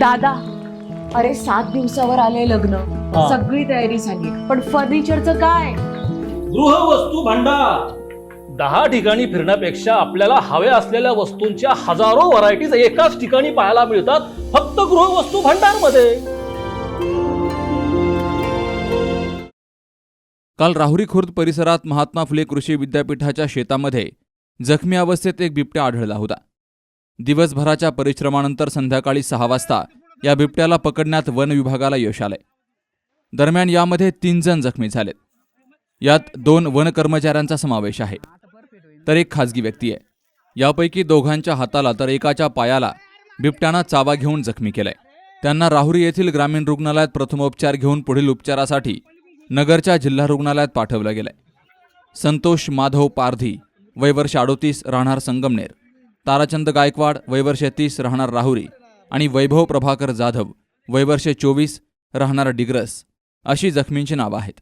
दादा अरे सात दिवसावर आले लग्न. हा. सगळी तयारी झाली. पण फर्निचरचं काय? गृहवस्तू भांडार. दहा ठिकाणी फिरण्यापेक्षा आपल्याला हव्या असलेल्या वस्तूंच्या हजारो व्हरायटीज एकाच ठिकाणी पाहायला मिळतात फक्त गृहवस्तू भांडारमध्ये काल राहुरी खुर्द परिसरात महात्मा फुले कृषी विद्यापीठाच्या शेतामध्ये जखमी अवस्थेत एक बिबट्या आढळला होता. दिवसभराच्या परिश्रमानंतर संध्याकाळी सहा वाजता या बिबट्याला पकडण्यात वन विभागाला यश आलंय. दरम्यान यामध्ये तीन जण जखमी झालेत. यात दोन वन कर्मचाऱ्यांचा समावेश आहे. तर एक खाजगी व्यक्ती आहे. यापैकी दोघांच्या हाताला तर एकाच्या पायाला बिबट्यानं चावा घेऊन जखमी केलाय. त्यांना राहुरी येथील ग्रामीण रुग्णालयात प्रथमोपचार घेऊन पुढील उपचारासाठी नगरच्या जिल्हा रुग्णालयात पाठवलं गेलंय. संतोष माधव पारधी वयवर्ष अडोतीस राहणार संगमनेर. ताराचंद गायकवाड वयवर्ष तीस राहणार राहुरी आणि वैभव प्रभाकर जाधव वयवर्ष चोवीस राहणार डिग्रस अशी जखमींची नावं आहेत.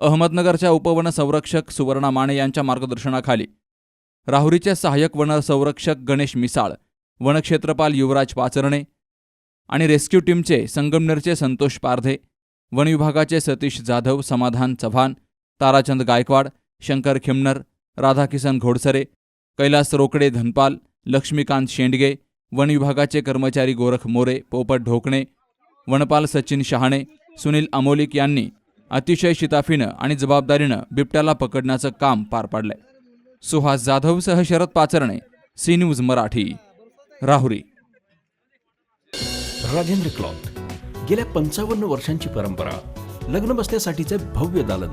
अहमदनगरच्या उपवन संरक्षक सुवर्णा माने यांच्या मार्गदर्शनाखाली राहुरीचे सहाय्यक वन संरक्षक गणेश मिसाळ वनक्षेत्रपाल युवराज पाचरणे आणि रेस्क्यू टीमचे संगमनेरचे संतोष पारधे वनविभागाचे सतीश जाधव समाधान चव्हाण ताराचंद गायकवाड शंकर खिमनर राधाकिसन घोडसरे कैलास रोकडे धनपाल लक्ष्मीकांत शेंडगे वन विभागाचे कर्मचारी गोरख मोरे पोपट ढोकणे वनपाल सचिन शहाणे सुनील अमोलिक यांनी अतिशय शिताफीनं आणि जबाबदारीनं बिबट्याला पकडण्याचं काम पार पाडलंय. Suhas जाधवसह Sharad Pacharne C news Marathi Rahuri. Rajendra cloth गेल्या पंचावन्न वर्षांची परंपरा लग्न बसण्यासाठीचे भव्य दालन.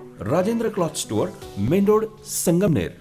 Rajendra cloth store main road Sangamner.